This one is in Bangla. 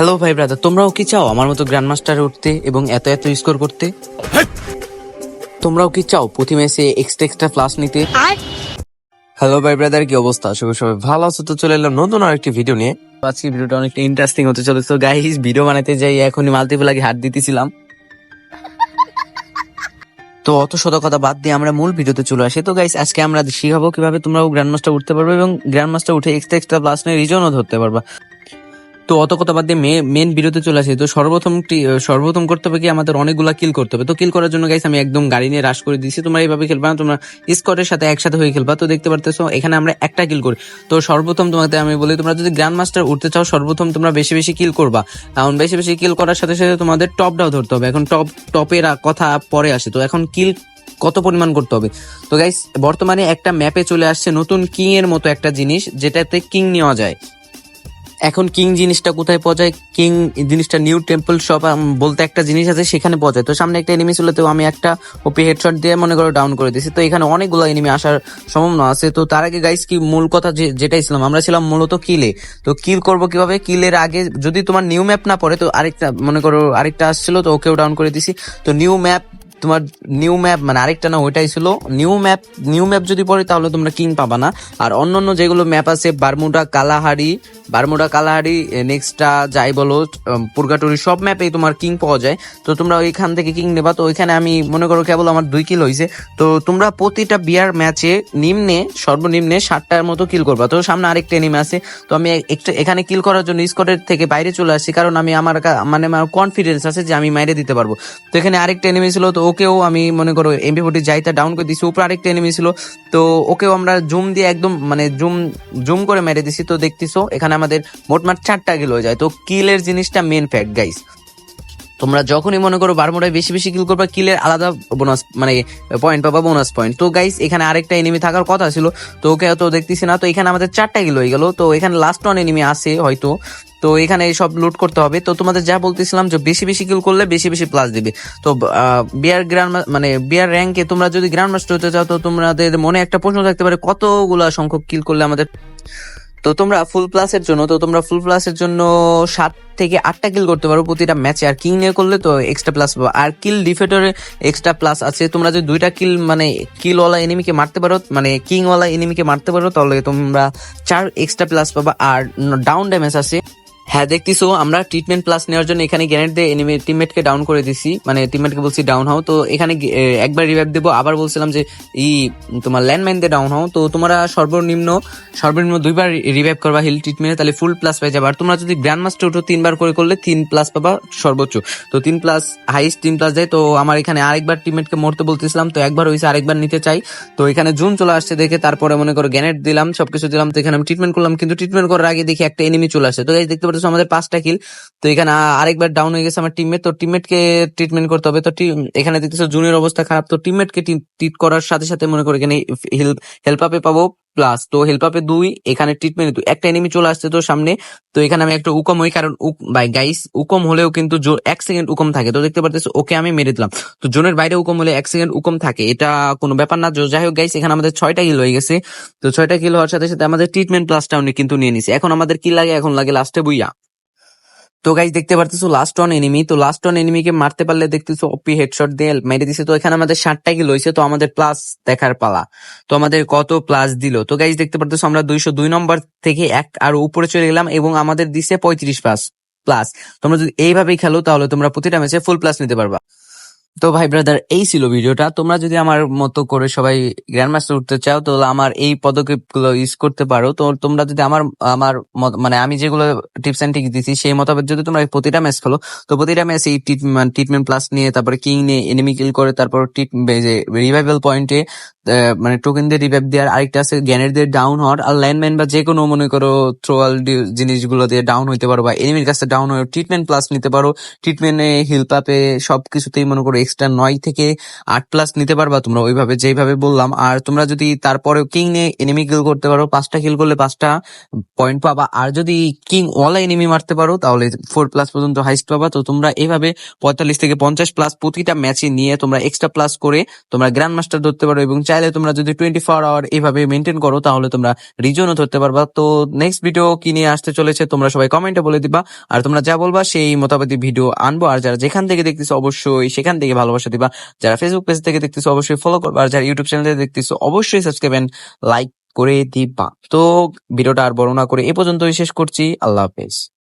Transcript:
হ্যালো ভাই ব্রাদার তোমরাও কি চাও আমার মতো গ্র্যান্ড মাস্টারে উঠতে এবং এত এত স্কোর করতে? তোমরাও কি চাও প্রতি ম্যাচে এক্সট্রা এক্সট্রা প্লাস নিতে? হ্যালো ভাই ব্রাদার কি অবস্থা? করি সবাই ভালো আছো তো চলে এলাম নতুন আরেকটি ভিডিও নিয়ে। আজকে ভিডিওটা অনেকটা ইন্টারেস্টিং হতে চলেছে। গাইস ভিডিও বানাতে যাই এখনই মাল্টিপ্লাগে হাত দিতেছিলাম। তো অত শত কথা বাদ দিয়ে আমরা মূল ভিডিওতে চলে আসি। তো গাইস আজকে আমরা শিখাবো কীভাবে তোমরাও গ্র্যান্ড মাস্টার উঠতে পারবে এবং গ্র্যান্ড মাস্টার উঠে এক্সট্রা এক্সট্রা প্লাস নিয়ে রিজনও ধরতে পারবা। তো অত কথা বাদ দিয়ে মেন ভিডিওতে চলে আসি। তো সর্বপ্রথম সর্বপ্রথম করতে হবে কি আমাদের অনেকগুলা কিল করতে হবে। তো কিল করার জন্য গাইস আমি একদম গাড়ি নিয়ে রাশ করে দিয়েছি। তোমরা এইভাবে খেলবা না, তোমরা স্কটের সাথে একসাথে হয়ে খেলবা। তো দেখতে পারতেছো, এখানে আমরা একটা কিল করি। তো সর্বপ্রথম তোমাকে আমি বলি, তোমরা যদি গ্র্যান্ড মাস্টার উঠতে চাও, সর্বপ্রথম তোমরা বেশি বেশি কিল করবা। কারণ বেশি বেশি কিল করার সাথে সাথে তোমাদের টপটাও ধরতে হবে। এখন টপ টপের কথা পরে আসে। তো এখন কিল কত পরিমাণ করতে হবে? তো গাইস বর্তমানে একটা ম্যাপে চলে আসছে নতুন কিং এর মতো একটা জিনিস, যেটাতে কিং নেওয়া যায়। এখন কিং জিনিসটা কোথায় পাওয়া যায়? কিং জিনিসটা নিউ টেম্পল শপ বলতে একটা জিনিস আছে, সেখানে পাওয়া যায়। তো সামনে একটা এনিমি ছিল, তো আমি একটা ওপি হেডশট দিয়ে মনে করো ডাউন করে দিয়েছি। তো এখানে অনেকগুলো এনিমি আসার সম্ভাবনা আছে। তো তার আগে গাইস কি মূল কথা যেটাই ছিলাম, আমরা ছিলাম মূলত কিলে তো কিল করব কীভাবে? কিলের আগে যদি তোমার নিউ ম্যাপ না পড়ে, তো আরেকটা, মনে করো আরেকটা আসছিল, তো ওকেও ডাউন করে দিছি। তো নিউ ম্যাপ তোমার নিউ ম্যাপ মানে আরেকটা না, ওইটাই ছিল। নিউ ম্যাপ নিউ ম্যাপ যদি পড়ে, তাহলে তোমরা কিং পাবা না। আর অন্য অন্য যেগুলো ম্যাপ আছে বারমুডা কালাহাড়ি বারমুডা কালাহাড়ি নেক্সটটা যাই বলো পুরগাটুরি সব ম্যাপেই তোমার কিং পাওয়া যায়। তো তোমরা ওইখান থেকে কিং নেবা। তো ওইখানে আমি মনে করো কেবল আমার দুই কিল হয়েছে তো তোমরা প্রতিটা বিয়ার ম্যাচে নিম্নে, সর্বনিম্নে ষাটটার মতো কিল করবা। তো সামনে আরেকটা এনিমে আছে। তো আমি একটা এখানে কিল করার জন্য স্কটের থেকে বাইরে চলে আসছি। কারণ আমি আমার মানে আমার কনফিডেন্স আছে যে আমি মাইরে দিতে পারব। তো এখানে আরেকটা এনিমি ছিল, তো ওকেও আমি মনে করো এমপি ফোর্টি যাইটা ডাউন করে দিছি, উপরে আরেকটা এনিমি ছিল, তো ওকেও আমরা জুম দিয়ে একদম মানে জুম জুম করে মেরে দিছি, তো দেখতেছো এখানে আমাদের মোটমাট চারটা কিল হয়ে যায়, তো কিলের জিনিসটা মেন ফ্যাক্ট গাইস তোমরা যখনই মনে করো বারমোটায় বেশি বেশি কিল করবা কিলের আলাদা বোনাস মানে পয়েন্ট পাবা বোনাস পয়েন্ট তো গাইস এখানে আরেকটা এনিমি থাকার কথা ছিল, তো ওকে তো দেখতেছি না, তো এখানে আমাদের চারটা কিল হয়ে গেল, তো এখানে লাস্ট ওয়ান এনিমি আছে হয়তো। তো এখানে সব লুট করতে হবে। তো তোমাদের যা বলতেছিলাম যে বেশি বেশি কিল করলে বেশি বেশি প্লাস দিবে। তো বিয়ার গ্রান্ড মানে বিয়ার র্যাঙ্কে তোমরা যদি গ্র্যান্ড মাস্টার হতে চাও, তো তোমাদের মনে একটা প্রশ্ন থাকতে পারে, কতগুলা সংখ্যক কিল করলে আমাদের তো তোমরা ফুল প্লাসের জন্য তো তোমরা ফুল প্লাসের জন্য সাত থেকে আটটা কিল করতে পারো প্রতিটা ম্যাচে আর কিং নিয়ে করলে তো এক্সট্রা প্লাস পাবো। আর কিল ডিফেটরে এক্সট্রা প্লাস আছে। তোমরা যদি দুইটা কিল মানে কিলওয়ালা এনিমিকে মারতে পারো মানে কিংওয়ালা এনিমিকে মারতে পারো, তাহলে তোমরা চার এক্সট্রা প্লাস পাবা। আর ডাউন ড্যামেজ আছে। হ্যাঁ দেখতেছো, আমরা ট্রিটমেন্ট প্লাস নেওয়ার জন্য এখানে গ্যানেট দিয়ে এনিমি টিমমেটকে ডাউন করে দিছি। মানে টিমমেটকে বলছি ডাউন হও। তো এখানে একবার রিভাইভ দেবো, আবার বলছিলাম যে, ই, তোমার ল্যান্ডমাইন দিয়ে ডাউন হও। তো তোমরা সর্বনিম্ন সর্বনিম্ন দুইবার রিভাইভ করবা হিল ট্রিটমেন্টে তাহলে ফুল প্লাস পেয়ে যাবে। আর তোমরা যদি গ্র্যান্ড মাস্টার উঠো তিনবার করে করলে তিন প্লাস পাবা সর্বোচ্চ। তো তিন প্লাস হাইস্ট তিন প্লাস দেয়। তো আমার এখানে আরেকবার টিমমেটকে মরতে বলতেছিলাম, তো একবার হয়েছে আরেকবার নিতে চাই। তো এখানে জুন চলে আসছে দেখে, তারপরে মনে করো গ্যানেট দিলাম, সবকিছু দিলাম, তো এখানে আমি ট্রিটমেন্ট করলাম। কিন্তু ট্রিটমেন্ট করার আগে দেখি একটা এনিমি চলে আসে। তো দেখতে আমাদের পাঁচটা কিল তো এখানে আরেকবার ডাউন হয়ে গেছে আমার টিমমেট তো টিমমেটকে ট্রিটমেন্ট করতে হবে। তো এখানে দেখতেছো জুনের অবস্থা খারাপ। তো টিমমেটকে ট্রিট করার সাথে সাথে মনে করি এখানে হেল্প হেল্প আপে পাবো। প্লাস তো হেল্প আপে দুই, এখানে ট্রিটমেন্ট দুই। একটা এনিমি চলে আসছে তো সামনে, তো এখানে আমি একটা উকম হই, কারণ বাই গাইস উকম হলেও কিন্তু এক সেকেন্ড উকম থাকে। তো দেখতে পারতেছি, ওকে আমি মেরে দিলাম। তো জোনের বাইরে উকম হলে এক সেকেন্ড উকম থাকে, এটা কোনো ব্যাপার না। যাই হোক গাইস এখানে আমাদের ছয়টা কিল হয়ে গেছে। তো ছয়টা কিল হওয়ার সাথে সাথে আমাদের ট্রিটমেন্ট প্লাসটা উনি কিন্তু নিয়ে নিছে। এখন আমাদের কি লাগে? এখন লাগে লাস্টে বুইয়া। তো গাইজ দেখতে পারতেছো লাস্ট ওয়ান এনিমি তো লাস্ট ওয়ান এনিমিকে মারতে পারলে দেখতেছো ওপি হেডশট দিয়ে মেরে দিছে। তো এখানে আমাদের ষাটটা কিল হয়েছে, তো আমাদের প্লাস দেখার পালা। তো আমাদের কত প্লাস দিল? তো গাইজ দেখতে পারতেছো, আমরা দুইশো দুই নম্বর থেকে এক আর উপরে চলে গেলাম এবং আমাদের দিছে পঁয়ত্রিশ প্লাস প্লাস তোমরা যদি এইভাবেই খেলো, তাহলে তোমরা প্রতিটা ম্যাচে ফুল প্লাস নিতে পারবা। তো ভাই ব্রাদার এই ছিল ভিডিওটা। তোমরা যদি আমার মতো করে সবাই গ্র্যান্ড মাস্টার উঠতে চাও, তাহলে আমার এই পদক্ষেপগুলো ইউজ করতে পারো। তো তোমরা যদি আমার আমার মত- মানে আমি যেগুলো টিপস এন্ড ট্রিক্স দিচ্ছি সেই মোতাবেক যদি তোমরা প্রতিটা ম্যাচ খেলো, তো প্রতিটা ম্যাচ এই ট্রিটমেন্ট প্লাস নিয়ে, তারপরে কিং নিয়ে এনিমি কিল করে, তারপর রিভাইভাল পয়েন্টে মানে টোকেন দিয়ে রিভাইভ দেওয়ার আরেকটা আছে গ্যানের দিয়ে ডাউন হওয়ার। আর ল্যান্ডম্যান বা যে কোনো মনে করো থ্রোয়াল জিনিসগুলো দিয়ে ডাউন হইতে পারো, বা এনিমির কাছে ডাউন হয়ে ট্রিটমেন্ট প্লাস নিতে পারো। ট্রিটমেন্টে হিল পাপে সবকিছুতেই মনে করো এক্সট্রা নয় থেকে আট প্লাস নিতে পারবা তোমরা ওইভাবে, যেইভাবে বললাম। আর তোমরা যদি তারপরেও কিং নিয়ে এনিমি কিল করতে পারো, পাঁচটা কিল করলে পাঁচটা পয়েন্ট পাবা। আর যদি কিং ওয়ালা এনিমি মারতে পারো, তাহলে ফোর প্লাস পর্যন্ত হাইস্ট পাবা। তো তোমরা এইভাবে পঁয়তাল্লিশ থেকে পঞ্চাশ প্লাস প্রতিটা ম্যাচে নিয়ে তোমরা এক্সট্রা প্লাস করে তোমরা গ্র্যান্ড মাস্টার ধরতে পারো। এবং চাইলে তোমরা যদি টোয়েন্টি ফোর আওয়ার এইভাবে মেনটেন করো, তাহলে তোমরা রিজনও ধরতে পারবা। তো নেক্সট ভিডিও কি নিয়ে আসতে চলেছে, তোমরা সবাই কমেন্টে বলে দিবা। আর তোমরা যা বলবা, সেই মোতাবেক ভিডিও আনব। আর যারা যেখান থেকে দেখতেছো, অবশ্যই সেখান থেকে ভালোবাসা দিবা। যারা ফেসবুক পেজ থেকে দেখতেছো, অবশ্যই ফলো করবা। আর যারা ইউটিউব চ্যানেলে দেখতেছো, অবশ্যই সাবস্ক্রাইব এন্ড লাইক করে দিবা। তো, ভিডিওটা আর বড় না করে এ পর্যন্তই শেষ করছি। আল্লাহ হাফেজ।